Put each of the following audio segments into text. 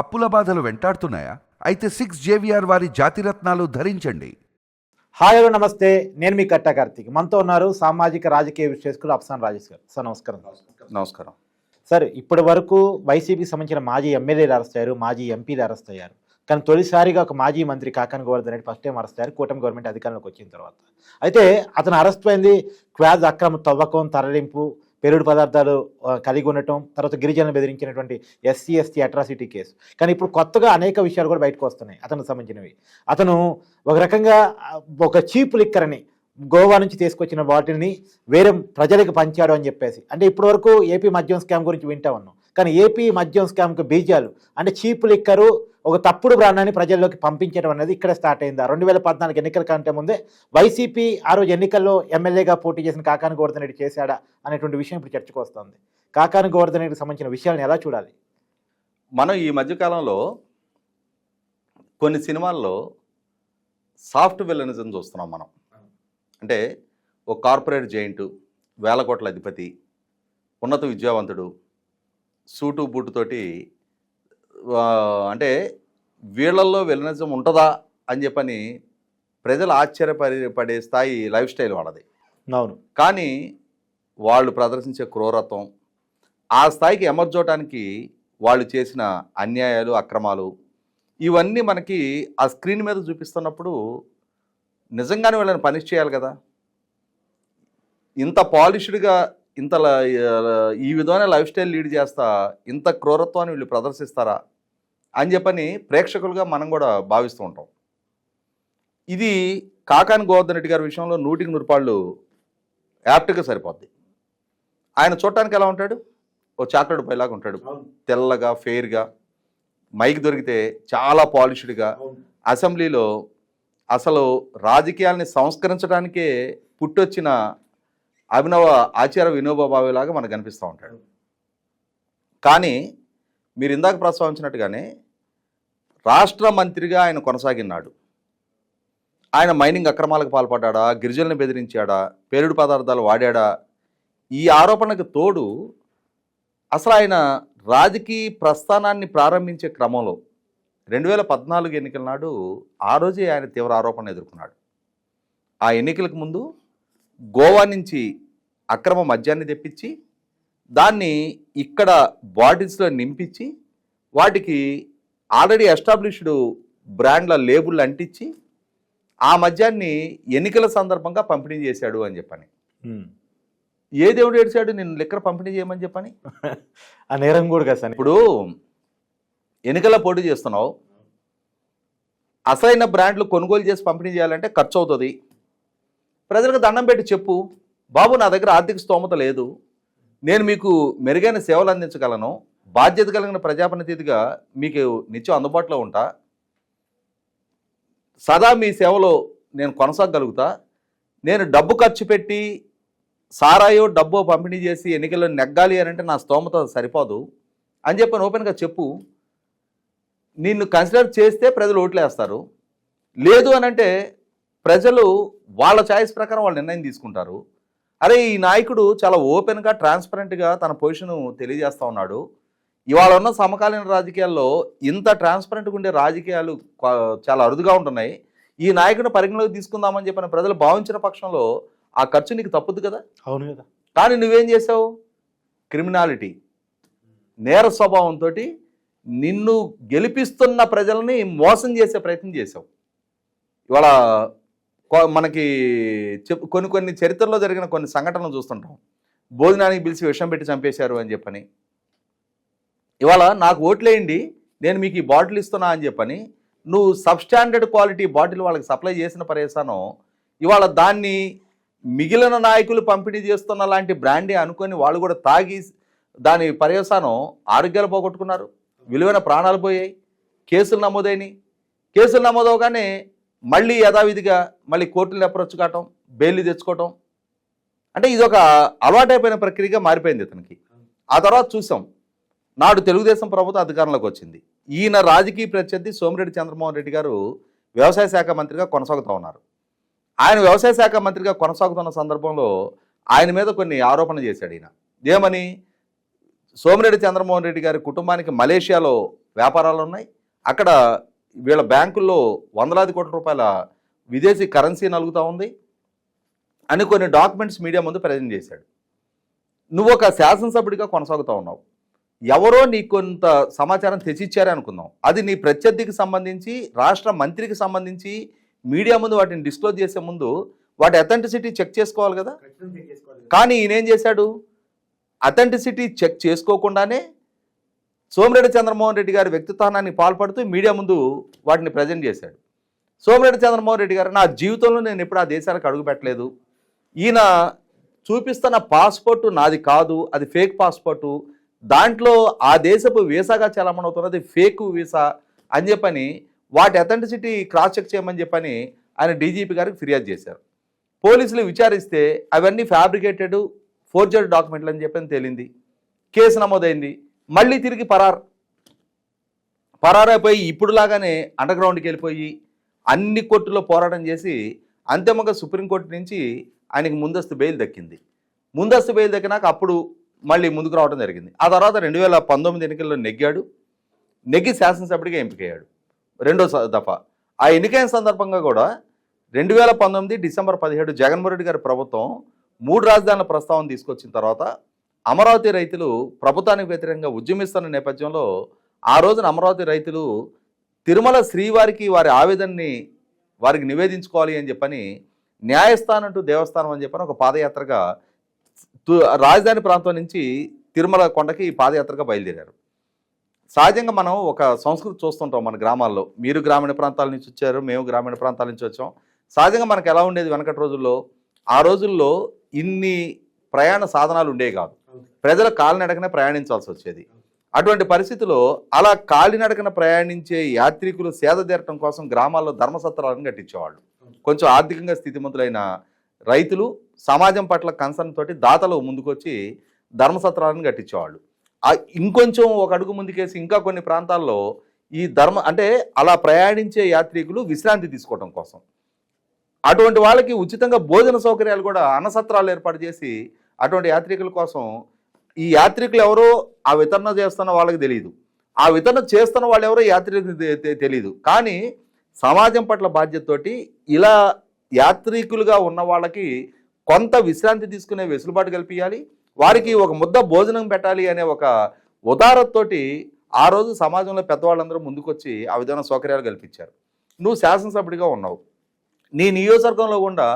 అప్పుల బాధలు వెంటాడుతున్నాయా? అయితే సిక్స్ జేవిఆర్ వారి జాతిరత్నాలు ధరించండి. హాయ్ హలో నమస్తే. నేను మీ కట్టా కార్తీక్. మనతో ఉన్నారు సామాజిక రాజకీయ విశ్లేషకులు అఫ్సాన్ రాజేష్ గారు. సార్ నమస్కారం. నమస్కారం. సార్ ఇప్పటి వరకు వైసీపీకి సంబంధించిన మాజీ ఎమ్మెల్యేలు అరెస్ట్ అయ్యారు మాజీ ఎంపీలు అరెస్ట్ అయ్యారు. కానీ తొలిసారిగా ఒక మాజీ మంత్రి Kakani Govardhan Reddy first time arrest అయ్యారు కూటమి గవర్నమెంట్ అధికారంలోకి వచ్చిన తర్వాత. అయితే అతను అరెస్ట్ అయింది క్వాజ్ అక్రమ తవ్వకం తరలింపు పెరుడు పదార్థాలు కలిగి ఉండటం తర్వాత గిరిజనులు బెదిరించినటువంటి ఎస్సీ ఎస్టీ అట్రాసిటీ కేసు కానీ ఇప్పుడు కొత్తగా అనేక విషయాలు కూడా బయటకు వస్తున్నాయి అతనికి సంబంధించినవి. అతను ఒక రకంగా ఒక చీప్ లిక్కరని గోవా నుంచి తీసుకొచ్చిన వాటిని వేరే ప్రజలకు పంచాడు అని చెప్పేసి. అంటే ఇప్పటి వరకు ఏపీ మద్యం స్కామ్ గురించి వింటా ఉన్నాం. కానీ ఏపీ మద్యం స్కామ్కి బీజాలు అంటే చీప్ లిక్కరు ఒక తప్పుడు బ్రాండాన్ని ప్రజల్లోకి పంపించడం అనేది ఇక్కడ స్టార్ట్ అయిందా. రెండు వేల పద్నాలుగు ఎన్నికల కంటే ముందే వైసీపీ ఆ రోజు ఎన్నికల్లో ఎమ్మెల్యేగా పోటీ చేసిన కాకాని గోవర్ధన్ రెడ్డి చేశాడా అనేటువంటి విషయం ఇప్పుడు చర్చకు వస్తుంది. కాకాని గోవర్ధన్ రెడ్డికి సంబంధించిన విషయాలను ఎలా చూడాలి? మనం ఈ మధ్యకాలంలో కొన్ని సినిమాల్లో సాఫ్ట్ విలనిజం చూస్తున్నాం మనం. అంటే ఒక కార్పొరేట్ జైంటు వేల కోట్ల అధిపతి ఉన్నత విద్యావంతుడు సూటు బూటుతోటి అంటే వీళ్ళల్లో విలనిజం ఉంటుందా అని చెప్పని ప్రజలు ఆశ్చర్యపడి పడే స్థాయి లైఫ్ స్టైల్ వాళ్ళది. అవును. కానీ వాళ్ళు ప్రదర్శించే క్రూరత్వం ఆ స్థాయికి ఎమర్జోటానికి వాళ్ళు చేసిన అన్యాయాలు అక్రమాలు ఇవన్నీ మనకి ఆ స్క్రీన్ మీద చూపిస్తున్నప్పుడు నిజంగానే వీళ్ళని పనిష్ చేయాలి కదా? ఇంత పాలిష్డ్గా ఇంత ఈ విధమైన లైఫ్ స్టైల్ లీడ్ చేస్తా ఇంత క్రూరత్వాన్ని వీళ్ళు ప్రదర్శిస్తారా అని చెప్పని ప్రేక్షకులుగా మనం కూడా భావిస్తూ ఉంటాం. ఇది కాకాని గోవర్ధన్ రెడ్డి గారి విషయంలో నూటికి నూరుపాళ్ళు యాప్ట్గా సరిపోద్ది. ఆయన చూడటానికి ఎలా ఉంటాడు? ఓ చాక్లెట్ పైలాగా ఉంటాడు. తెల్లగా ఫెయిర్గా మైక్ దొరికితే చాలా పాలిష్డ్గా అసెంబ్లీలో అసలు రాజకీయాల్ని సంస్కరించడానికే పుట్టొచ్చిన అభినవ ఆచార్య వినోబా భావేలాగా మనకు కనిపిస్తూ ఉంటాడు. కానీ మీరు ఇందాక ప్రస్తావించినట్టుగానే రాష్ట్ర మంత్రిగా ఆయన కొనసాగినాడు ఆయన మైనింగ్ అక్రమాలకు పాల్పడ్డా గిరిజనులను బెదిరించాడా? పేరుడు పదార్థాలు వాడాడా? ఈ ఆరోపణకు తోడు అసలు ఆయన రాజకీయ ప్రస్థానాన్ని ప్రారంభించే క్రమంలో రెండు వేల పద్నాలుగు ఎన్నికల నాడు ఆ రోజే ఆయన తీవ్ర ఆరోపణ ఎదుర్కొన్నాడు. ఆ ఎన్నికలకు ముందు గోవా నుంచి అక్రమ మద్యాన్ని తెప్పించి దాన్ని ఇక్కడ బాటిల్స్లో నింపించి వాటికి ఆల్రెడీ ఎస్టాబ్లిష్డ్ బ్రాండ్ల లేబుల్ అంటించి ఆ మద్యాన్ని ఎన్నికల సందర్భంగా పంపిణీ చేశాడు అని చెప్పని. ఏ దేవుడు ఏడ్చాడు? నేను లిక్కర్ పంపిణీ చేయమని చెప్పని? ఆ నేరం కూడా కదా సార్. ఇప్పుడు ఎన్నికల పోటీ చేస్తున్నావు. అసలైన బ్రాండ్లు కొనుగోలు చేసి పంపిణీ చేయాలంటే ఖర్చు అవుతుంది ప్రజలకు దండం పెట్టి చెప్పు. బాబు నా దగ్గర ఆర్థిక స్తోమత లేదు. నేను మీకు మెరుగైన సేవలు అందించగలను. బాధ్యత కలిగిన ప్రజాప్రతినిధిగా మీకు నిత్యం అందుబాటులో ఉంటా. సదా మీ సేవలో నేను కొనసాగలుగుతా. నేను డబ్బు ఖర్చు పెట్టి సారాయో డబ్బో పంపిణీ చేసి ఎన్నికల్లో నెగ్గాలి అని అంటే నా స్తోమత సరిపోదు. అని చెప్పి ఓపెన్గా చెప్పు. నిన్ను కన్సిడర్ చేస్తే ప్రజలు ఓట్లేస్తారు. లేదు అని అంటే ప్రజలు వాళ్ళ ఛాయిస్ ప్రకారం వాళ్ళు నిర్ణయం తీసుకుంటారు. అరే ఈ నాయకుడు చాలా ఓపెన్గా ట్రాన్స్పరెంట్గా తన పొజిషన్ తెలియజేస్తూ ఉన్నాడు. ఇవాళ ఉన్న సమకాలీన రాజకీయాల్లో ఇంత ట్రాన్స్పరెంట్గా ఉండే రాజకీయాలు చాలా అరుదుగా ఉంటున్నాయి. ఈ నాయకుడిని పరిగణలోకి తీసుకుందామని చెప్పిన ప్రజలు భావించిన పక్షంలో ఆ ఖర్చు నీకు తప్పుద్దు కదా? అవును కదా. కానీ నువ్వేం చేసావు క్రిమినాలిటీ. నేర స్వభావంతో నిన్ను గెలిపిస్తున్న ప్రజల్ని మోసం చేసే ప్రయత్నం చేసావు ఇవాళ మనకి చెప్ కొన్ని కొన్ని చరిత్రలో జరిగిన కొన్ని సంఘటనలు చూస్తుంటాం. భోజనానికి పిలిచి విషం పెట్టి చంపేశారు అని చెప్పని. ఇవాళ నాకు ఓట్లేయండి నేను మీకు ఈ బాటిల్ ఇస్తున్నా అని చెప్పని. నువ్వు సబ్స్టాండర్డ్ క్వాలిటీ బాటిల్ వాళ్ళకి సప్లై చేసిన పరేసాను ఇవాళ దాన్ని మిగిలిన నాయకులు పంపిణీ చేస్తున్న లాంటి బ్రాండే అనుకొని వాళ్ళు కూడా తాగి దాని పర్యవసానం ఆరోగ్యాలు పోగొట్టుకున్నారు. విలువైన ప్రాణాలు పోయాయి. కేసులు నమోదైనాయి. కేసులు నమోదవగానే మళ్ళీ యథావిధిగా మళ్ళీ కోర్టులు అప్రోచ్ కావటం బెయిల్ తెచ్చుకోవటం. అంటే ఇది ఒక అలవాటైపోయిన ప్రక్రియగా మారిపోయింది ఇతనికి. ఆ తర్వాత చూసాం. నాడు తెలుగుదేశం ప్రభుత్వం అధికారంలోకి వచ్చింది. ఈయన రాజకీయ ప్రత్యర్థి సోమిరెడ్డి చంద్రమోహన్ రెడ్డి గారు వ్యవసాయ శాఖ మంత్రిగా కొనసాగుతూ ఉన్నారు. ఆయన వ్యవసాయ శాఖ మంత్రిగా కొనసాగుతున్న సందర్భంలో ఆయన మీద కొన్ని ఆరోపణలు చేశాడు ఈయన. ఏమని? సోమిరెడ్డి చంద్రమోహన్ రెడ్డి గారి కుటుంబానికి మలేషియాలో వ్యాపారాలు ఉన్నాయి. అక్కడ వీళ్ళ బ్యాంకుల్లో వందలాది కోట్ల రూపాయల విదేశీ కరెన్సీ నలుగుతూ ఉంది అని కొన్ని డాక్యుమెంట్స్ మీడియా ముందు ప్రజెంట్ చేశాడు. నువ్వు ఒక శాసనసభ్యుడిగా కొనసాగుతూ ఉన్నావు. ఎవరో నీకు కొంత సమాచారం తెచ్చిచ్చారే అనుకుందాం. అది నీ ప్రత్యర్థికి సంబంధించి రాష్ట్ర మంత్రికి సంబంధించి మీడియా ముందు వాటిని డిస్క్లోజ్ చేసే ముందు వాటి అథెంటిసిటీ చెక్ చేసుకోవాలి కదా. కానీ ఈయన ఏం చేశాడు? అథెంటిసిటీ చెక్ చేసుకోకుండానే సోమిరెడ్డి చంద్రమోహన్ రెడ్డి గారి వ్యక్తిత్వాన్ని పాల్పడుతూ మీడియా ముందు వాటిని ప్రజెంట్ చేశాడు. సోమిరెడ్డి చంద్రమోహన్ రెడ్డి గారు నా జీవితంలో నేను ఎప్పుడు ఆ దేశాలకు అడుగుపెట్టలేదు ఈయన చూపిస్తున్న పాస్పోర్టు నాది కాదు అది ఫేక్ పాస్పోర్టు. దాంట్లో ఆ దేశపు వీసాగా చలమనవుతున్నది ఫేక్ వీసా అని చెప్పని వాటి అథెంటిసిటీ క్రాస్ చెక్ చేయమని చెప్పని ఆయన డీజీపీ గారికి ఫిర్యాదు చేశారు. పోలీసులు విచారిస్తే అవన్నీ ఫ్యాబ్రికేటెడ్ ఫోర్జర్ డాక్యుమెంట్లు అని చెప్పని తేలింది. కేసు నమోదైంది. మళ్ళీ తిరిగి పరార్. పరారైపోయి ఇప్పుడులాగానే అండర్గ్రౌండ్కి వెళ్ళిపోయి అన్ని కోర్టులో పోరాటం చేసి అంతిమంగా సుప్రీంకోర్టు నుంచి ఆయనకి ముందస్తు బెయిల్ దక్కింది. ముందస్తు బెయిల్ దక్కినాక అప్పుడు మళ్ళీ ముందుకు రావడం జరిగింది. ఆ తర్వాత రెండు వేల పంతొమ్మిది ఎన్నికల్లో నెగ్గాడు. నెగ్గి శాసనసభ్యుడిగా ఎంపికయ్యాడు. రెండో స- దఫా. ఆ ఎన్నికైన సందర్భంగా కూడా రెండు వేల పంతొమ్మిది డిసెంబర్ పదిహేడు జగన్మోహన్ రెడ్డి గారి ప్రభుత్వం మూడు రాజధానుల ప్రస్తావన తీసుకొచ్చిన తర్వాత అమరావతి రైతులు ప్రభుత్వానికి వ్యతిరేకంగా ఉద్యమిస్తున్న నేపథ్యంలో ఆ రోజున అమరావతి రైతులు తిరుమల శ్రీవారికి వారి ఆవేదనని వారికి నివేదించుకోవాలి అని చెప్పని న్యాయస్థానం టు దేవస్థానం అని చెప్పని ఒక పాదయాత్రగా తు- రాజధాని ప్రాంతం నుంచి తిరుమల కొండకి పాదయాత్రగా బయలుదేరారు. సహజంగా మనం ఒక సంస్కృతి చూస్తుంటాం మన గ్రామాల్లో. మీరు గ్రామీణ ప్రాంతాల నుంచి వచ్చారు మేము గ్రామీణ ప్రాంతాల నుంచి వచ్చాం. సహజంగా మనకు ఎలా ఉండేది వెనకటి రోజుల్లో? ఆ రోజుల్లో ఇన్ని ప్రయాణ సాధనాలు ఉండేవి కాదు. ప్రజలు కాలినడకన ప్రయాణించాల్సి వచ్చేది. అటువంటి పరిస్థితిలో అలా కాలినడకన ప్రయాణించే యాత్రికులు సేద తీరటం కోసం గ్రామాల్లో ధర్మసత్రాలను కట్టించేవాళ్ళు. కొంచెం ఆర్థికంగా స్థితిమంతులైన రైతులు సమాజం పట్ల కన్సర్న్ తోటి దాతలు ముందుకొచ్చి ధర్మసత్రాలను కట్టించేవాళ్ళు. ఇంకొంచెం ఒక అడుగు ముందుకేసి ఇంకా కొన్ని ప్రాంతాల్లో ఈ ధర్మ అంటే అలా ప్రయాణించే యాత్రికులు విశ్రాంతి తీసుకోవడం కోసం. అటువంటి వాళ్ళకి ఉచితంగా భోజన సౌకర్యాలు కూడా అన్నసత్రాలు ఏర్పాటు చేసి అటువంటి యాత్రికుల కోసం ఈ యాత్రికులు ఎవరో ఆ వితరణ చేస్తున్న వాళ్ళకి తెలియదు ఆ వితరణ చేస్తున్న వాళ్ళు ఎవరో యాత్రికులు తెలియదు కానీ సమాజం పట్ల బాధ్యతతోటి ఇలా యాత్రికులుగా ఉన్న వాళ్ళకి కొంత విశ్రాంతి తీసుకునే వెసులుబాటు కల్పించాలి వారికి ఒక ముద్ద భోజనం పెట్టాలి అనే ఒక ఉదారతతోటి ఆ రోజు సమాజంలో పెద్దవాళ్ళందరూ ముందుకొచ్చి ఆ విధమైన సౌకర్యాలు కల్పించారు. నువ్వు శాసనసభ్యుడిగా ఉన్నావు. నీ నియోజకవర్గంలో గుండా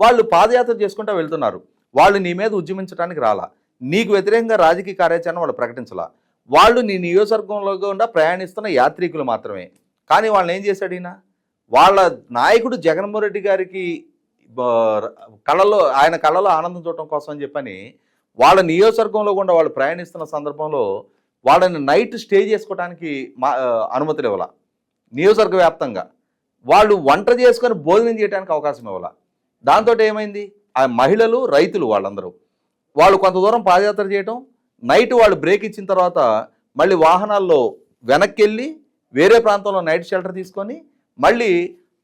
వాళ్ళు పాదయాత్ర చేసుకుంటూ వెళ్తున్నారు. వాళ్ళు నీ మీద ఉద్యమించడానికి రాలా. నీకు వ్యతిరేకంగా రాజకీయ కార్యాచరణ వాళ్ళు ప్రకటించాల. వాళ్ళు నీ నియోజకవర్గంలో గుండా ప్రయాణిస్తున్న యాత్రికులు మాత్రమే. కానీ వాళ్ళని ఏం చేశాడు ఈయన? వాళ్ళ నాయకుడు జగన్మోహన్ రెడ్డి గారికి కళలో ఆయన కళలో ఆనందం చూడటం కోసం అని చెప్పని వాళ్ళ నియోజకవర్గంలో కూడా వాళ్ళు ప్రయాణిస్తున్న సందర్భంలో వాళ్ళని నైట్ స్టే చేసుకోవడానికి మా అనుమతులు ఇవ్వాల. నియోజకవర్గ వ్యాప్తంగా. వాళ్ళు వంట చేసుకొని భోజనం చేయడానికి అవకాశం ఇవ్వాల. దాంతో ఏమైంది? ఆ మహిళలు రైతులు వాళ్ళందరూ వాళ్ళు కొంత దూరం పాదయాత్ర చేయటం నైట్ వాళ్ళు బ్రేక్ ఇచ్చిన తర్వాత మళ్ళీ వాహనాల్లో వెనక్కి వెళ్ళి వేరే ప్రాంతంలో నైట్ షెల్టర్ తీసుకొని మళ్ళీ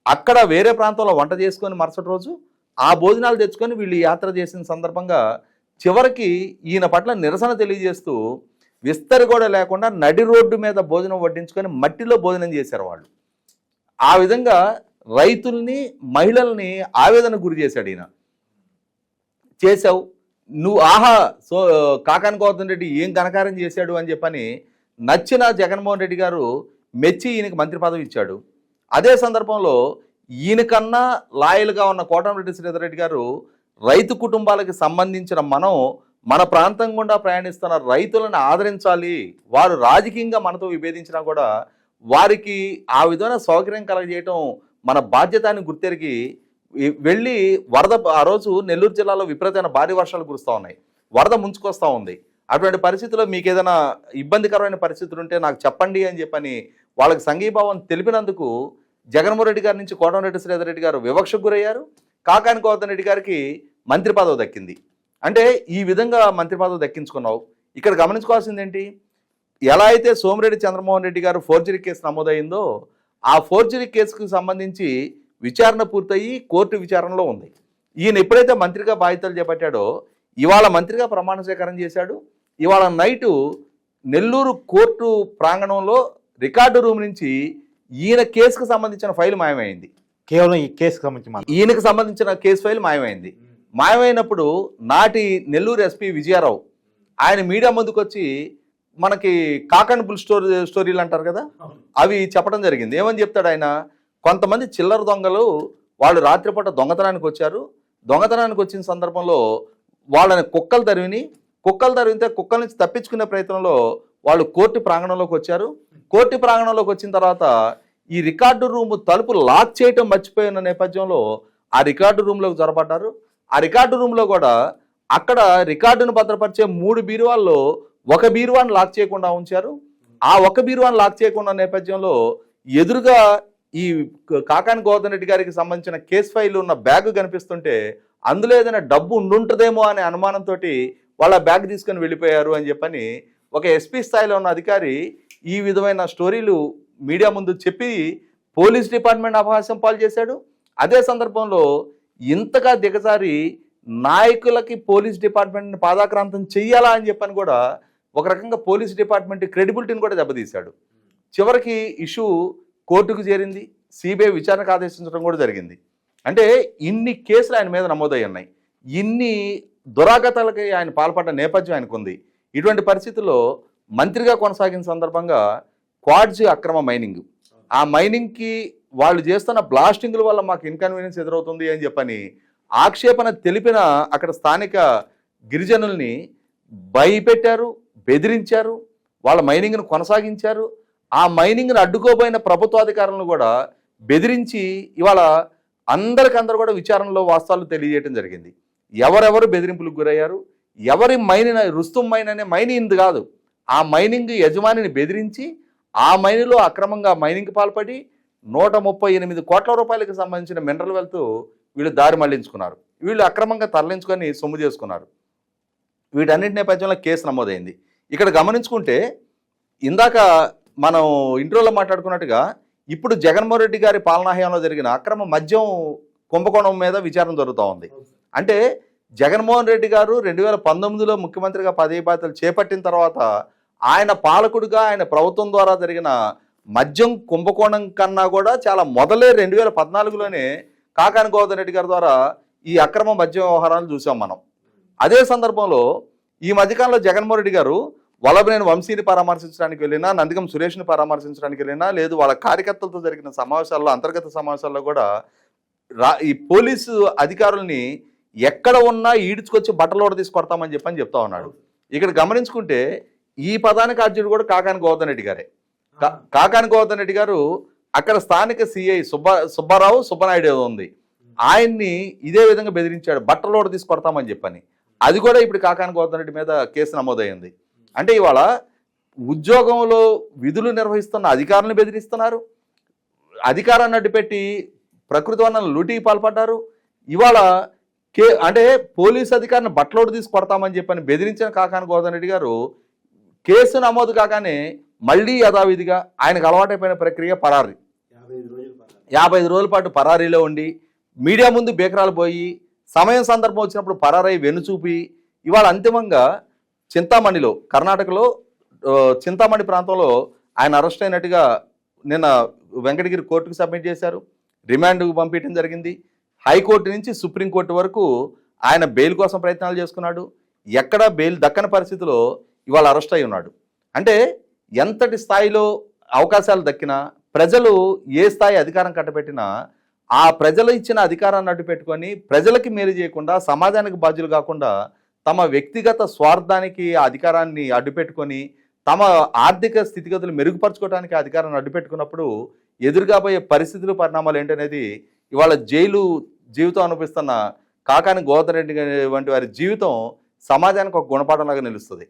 అక్కడ వేరే ప్రాంతంలో వంట చేసుకొని మరుసటి రోజు ఆ భోజనాలు తెచ్చుకొని వీళ్ళు యాత్ర చేసిన సందర్భంగా చివరికి ఈయన పట్ల నిరసన తెలియజేస్తూ విస్తరి కూడా లేకుండా నడి రోడ్డు మీద భోజనం వడ్డించుకొని మట్టిలో భోజనం చేశారు వాళ్ళు. ఆ విధంగా రైతుల్ని మహిళల్ని ఆవేదన గురి చేశాడు ఈయన. చేశావు నువ్వు ఆహా సో కాకాని గౌతమ్ రెడ్డి ఏం ఘనకారం చేశాడు అని చెప్పని నచ్చిన జగన్మోహన్ రెడ్డి గారు మెచ్చి ఈయనకి మంత్రి పదవి ఇచ్చాడు. అదే సందర్భంలో ఈయనకన్నా లాయల్గా ఉన్న కోటమిరెడ్డి శ్రీధర్ రెడ్డి గారు రైతు కుటుంబాలకు సంబంధించిన మనం మన ప్రాంతం గుండా ప్రయాణిస్తున్న రైతులను ఆదరించాలి. వారు రాజకీయంగా మనతో విభేదించినా కూడా వారికి ఆ విధమైన సౌకర్యం కలగజేయటం మన బాధ్యత అని గుర్తెరిగి వెళ్ళి వరద ఆ రోజు నెల్లూరు జిల్లాలో విపరీతమైన భారీ వర్షాలు కురుస్తూ ఉన్నాయి. వరద ముంచుకొస్తూ ఉంది. అటువంటి పరిస్థితుల్లో మీకు ఏదైనా ఇబ్బందికరమైన పరిస్థితులు ఉంటే నాకు చెప్పండి అని చెప్పని వాళ్ళకి సంఘీభావం తెలిపినందుకు జగన్మోహన్ రెడ్డి గారి నుంచి కోటమిరెడ్డి శ్రీధర్ రెడ్డి గారు వివక్షకు గురయ్యారు. కాకాని గోవర్ధన్ రెడ్డి గారికి మంత్రి పదవి దక్కింది. అంటే ఈ విధంగా మంత్రి పదవి దక్కించుకున్నావు. ఇక్కడ గమనించుకోవాల్సింది ఏంటి? ఎలా అయితే సోమిరెడ్డి చంద్రమోహన్ రెడ్డి గారు ఫోర్జరీ కేసు నమోదైందో ఆ ఫోర్జరీ కేసుకు సంబంధించి విచారణ పూర్తయి కోర్టు విచారణలో ఉంది. ఈయన ఎప్పుడైతే మంత్రిగా బాధ్యతలు చేపట్టాడో ఇవాళ మంత్రిగా ప్రమాణ స్వీకారం చేశాడు. ఇవాళ నైటు నెల్లూరు కోర్టు ప్రాంగణంలో రికార్డు రూమ్ నుంచి ఈయన కేసుకు సంబంధించిన ఫైల్ మాయమైంది. కేవలం ఈ కేసుకు సంబంధించి మాత్రం. ఈయనకు సంబంధించిన కేసు ఫైల్ మాయమైంది. మాయమైనప్పుడు నాటి నెల్లూరు ఎస్పీ విజయారావు ఆయన మీడియా ముందుకు వచ్చి మనకి కాకన్ బుల్ స్టోరీ స్టోరీలు అంటారు కదా? అవి చెప్పడం జరిగింది. ఏమని చెప్తాడు ఆయన? కొంతమంది చిల్లర దొంగలు వాళ్ళు రాత్రిపూట దొంగతనానికి వచ్చారు. దొంగతనానికి వచ్చిన సందర్భంలో వాళ్ళని కుక్కలు తరివిని కుక్కలు తరివితే కుక్కల నుంచి తప్పించుకునే ప్రయత్నంలో వాళ్ళు కోర్టు ప్రాంగణంలోకి వచ్చారు. కోర్టు ప్రాంగణంలోకి వచ్చిన తర్వాత ఈ రికార్డు రూమ్ తలుపు లాక్ చేయటం మర్చిపోయిన నేపథ్యంలో ఆ రికార్డు రూమ్లోకి జొరబడ్డారు. ఆ రికార్డు రూమ్లో కూడా అక్కడ రికార్డును భద్రపరిచే మూడు బీరువాల్లో ఒక బీరువాన్ని లాక్ చేయకుండా ఉంచారు. ఆ ఒక బీరువాన్ని లాక్ చేయకుండా నేపథ్యంలో ఎదురుగా ఈ కాకాని గోవర్ధన్ రెడ్డి గారికి సంబంధించిన కేసు ఫైల్ ఉన్న బ్యాగ్ కనిపిస్తుంటే అందులో ఏదైనా డబ్బు ఉండుంటుందేమో అనే అనుమానంతో వాళ్ళ బ్యాగ్ తీసుకొని వెళ్ళిపోయారు అని చెప్పని ఒక ఎస్పీ స్థాయిలో ఉన్న అధికారి ఈ విధమైన స్టోరీలు మీడియా ముందు చెప్పి పోలీస్ డిపార్ట్మెంట్ అపహాస్యం పాలు చేశాడు. అదే సందర్భంలో ఇంతగా దిగజారి నాయకులకి పోలీస్ డిపార్ట్మెంట్ని పాదాక్రాంతం చెయ్యాలా అని చెప్పని కూడా ఒక రకంగా పోలీస్ డిపార్ట్మెంట్ క్రెడిబిలిటీని కూడా దెబ్బతీశాడు. చివరికి ఇష్యూ కోర్టుకు చేరింది సిబిఐ విచారణకు ఆదేశించడం కూడా జరిగింది. అంటే ఇన్ని కేసులు ఆయన మీద నమోదై ఉన్నాయి. ఇన్ని దురాగతాలకి ఆయన పాల్పడ్డ నేపథ్యం ఆయనకుంది. ఇటువంటి పరిస్థితుల్లో మంత్రిగా కొనసాగిన సందర్భంగా క్వాడ్జ్ అక్రమ మైనింగ్. ఆ మైనింగ్కి వాళ్ళు చేస్తున్న బ్లాస్టింగ్ల వల్ల మాకు ఇన్కన్వీనియన్స్ ఎదురవుతుంది అని చెప్పని ఆక్షేపణ తెలిపిన అక్కడ స్థానిక గిరిజనుల్ని భయపెట్టారు బెదిరించారు వాళ్ళ మైనింగ్ను కొనసాగించారు. ఆ మైనింగ్ను అడ్డుకోబోయిన ప్రభుత్వాధికారులను కూడా బెదిరించి ఇవాళ అందరికందరూ కూడా విచారణలో వాస్తవాలు తెలియజేయడం జరిగింది. ఎవరెవరు బెదిరింపులకు గురయ్యారు? ఎవరి మైన్ రుస్తుం మైన్ అనే మైన్ ఇంది కాదు. ఆ మైనింగ్ యజమానిని బెదిరించి ఆ మైనిలో అక్రమంగా మైనింగ్ పాల్పడి నూట ముప్పై ఎనిమిది కోట్ల రూపాయలకు సంబంధించిన మినరల్ వెల్త్ వీళ్ళు దారి మళ్ళించుకున్నారు. వీళ్ళు అక్రమంగా తరలించుకొని సొమ్ము చేసుకున్నారు. వీటన్నిటి నేపథ్యంలో కేసు నమోదైంది. ఇక్కడ గమనించుకుంటే ఇందాక మనం ఇంట్రోలో మాట్లాడుకున్నట్టుగా ఇప్పుడు జగన్మోహన్ రెడ్డి గారి పాలనాహయంలో జరిగిన అక్రమ మద్యం కుంభకోణం మీద విచారణ జరుగుతూ ఉంది. అంటే జగన్మోహన్ రెడ్డి గారు రెండు వేల పంతొమ్మిదిలో ముఖ్యమంత్రిగా పదవి బాధ్యతలు చేపట్టిన తర్వాత ఆయన పాలకుడిగా ఆయన ప్రభుత్వం ద్వారా జరిగిన మద్యం కుంభకోణం కన్నా కూడా చాలా మొదలే రెండు వేల పద్నాలుగులోనే కాకాని గోవర్ధన్ రెడ్డి గారి ద్వారా ఈ అక్రమ మద్యం వ్యవహారాలు చూసాం మనం. అదే సందర్భంలో ఈ మధ్యకాలంలో జగన్మోహన్ రెడ్డి గారు వల్లభనేని వంశీని పరామర్శించడానికి వెళ్ళినా నందిగం సురేష్ని పరామర్శించడానికి వెళ్ళినా లేదు వాళ్ళ కార్యకర్తలతో జరిగిన సమావేశాల్లో అంతర్గత సమావేశాల్లో కూడా రా ఈ పోలీసు అధికారుల్ని ఎక్కడ ఉన్నా ఈడ్చుకొచ్చి బట్టలోడ తీసుకొడతామని చెప్పని చెప్తా ఉన్నాడు. ఇక్కడ గమనించుకుంటే ఈ పదానికి అర్జునుడు కూడా కాకాని గోవర్ధన్ రెడ్డి గారే. కా- కాకాని గోవర్ధన్ రెడ్డి గారు అక్కడ స్థానిక సిఐ సుబ్బ సుబ్బారావు సుబ్బనాయుడు ఏదో ఉంది. ఆయన్ని ఇదే విధంగా బెదిరించాడు బట్టలోడ తీసుకొడతామని చెప్పని. అది కూడా ఇప్పుడు కాకాని గోవర్ధన్ రెడ్డి మీద కేసు నమోదైంది అంటే ఇవాళ ఉద్యోగంలో విధులు నిర్వహిస్తున్న అధికారులను బెదిరిస్తున్నారు. అధికారాన్ని అడ్డుపెట్టి ప్రకృతి వనరులను లూటీకి పాల్పడ్డారు. ఇవాళ కే అంటే పోలీస్ అధికారిని బట్టలోడు తీసి కొడతామని చెప్పని బెదిరించిన కాకాని గోవర్ధన్ రెడ్డి గారు కేసు నమోదు కాగానే మళ్ళీ యథావిధిగా ఆయనకు అలవాటైపోయిన ప్రక్రియ పరారి. యాభై ఐదు రోజుల పాటు పరారీలో ఉండి మీడియా ముందు బేకరాలు పోయి సమయం సందర్భం వచ్చినప్పుడు పరారై వెనుచూపి ఇవాళ అంతిమంగా చింతామణిలో కర్ణాటకలో చింతామణి ప్రాంతంలో ఆయన అరెస్ట్ అయినట్టుగా నిన్న వెంకటగిరి కోర్టుకు సబ్మిట్ చేశారు. రిమాండ్కు పంపించడం జరిగింది. హైకోర్టు నుంచి సుప్రీంకోర్టు వరకు ఆయన బెయిల్ కోసం ప్రయత్నాలు చేసుకున్నాడు ఎక్కడా బెయిల్ దక్కని పరిస్థితిలో ఇవాళ అరెస్ట్ అయి ఉన్నాడు. అంటే ఎంతటి స్థాయిలో అవకాశాలు దక్కినా ప్రజలు ఏ స్థాయి అధికారం కట్టబెట్టినా ఆ ప్రజలు ఇచ్చిన అధికారాన్ని అడ్డు పెట్టుకొని ప్రజలకి మేలు చేయకుండా సమాజానికి బాధ్యులు కాకుండా తమ వ్యక్తిగత స్వార్థానికి అధికారాన్ని అడ్డుపెట్టుకొని తమ ఆర్థిక స్థితిగతులు మెరుగుపరచుకోవడానికి అధికారాన్ని అడ్డుపెట్టుకున్నప్పుడు ఎదురుగాబోయే పరిస్థితులు పరిణామాలు ఏంటనేది ఇవాళ జైలు జీవితం అనిపిస్తున్న కాకాని గోవర్ధన్ రెడ్డి వంటి వారి జీవితం సమాజానికి ఒక గుణపాఠంలాగా నిలుస్తుంది.